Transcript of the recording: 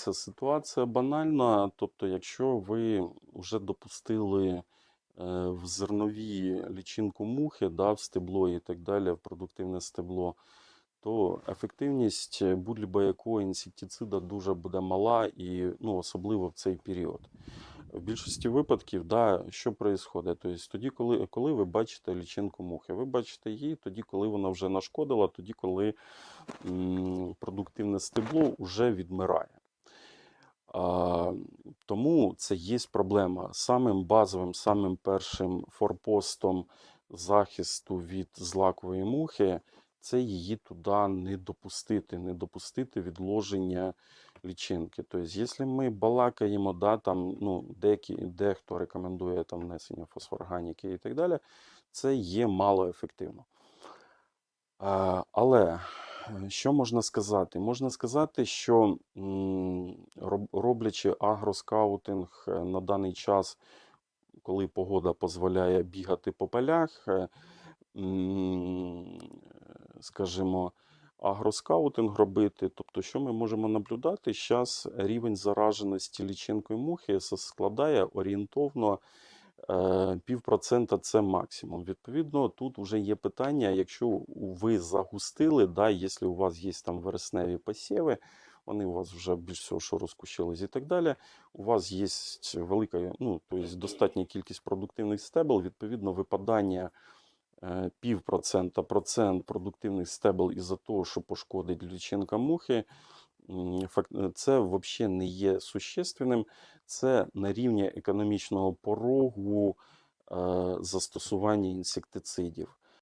Дивіться, ситуація банальна. Тобто, якщо ви вже допустили е, в зернові лічинку мухи, да, в стебло і так далі, в продуктивне стебло, то ефективність будь-якого інсектицида дуже буде мала, і ну, особливо в цей період. В більшості випадків, да, що відбувається? Тобто, тоді, коли, коли ви бачите лічинку мухи, ви бачите її тоді, коли вона вже нашкодила, тоді, коли м, продуктивне стебло вже відмирає. Тому це є проблема. Самим базовим, самим першим форпостом захисту від злакової мухи це її туди не допустити, не допустити відложення лічинки. Тобто, якщо ми балакаємо, да, там, ну, деякі, дехто рекомендує там, внесення фосфорганіки і так далі, це є малоефективно. А, але е, що можна сказати? Можна сказати, що роблячи агроскаутинг е, на даний час, коли погода дозволяє бігати по полях, е, скажімо, агроскаутинг робити. Тобто, що ми можемо наблюдати? Зараз рівень зараженості лічинкою мухи складає орієнтовно е, півпроцента це максимум. Відповідно, тут вже є питання, якщо ви загустили, да, якщо у вас є там вересневі посіви, вони у вас вже більш всього, що розкущились і так далі. У вас є велика, ну, тобто достатня кількість продуктивних стебел, відповідно, випадання е, півпроцента, процент продуктивних стебел із-за того, що пошкодить лічинка мухи, е, це взагалі не є существенним. Це на рівні економічного порогу е, застосування інсектицидів.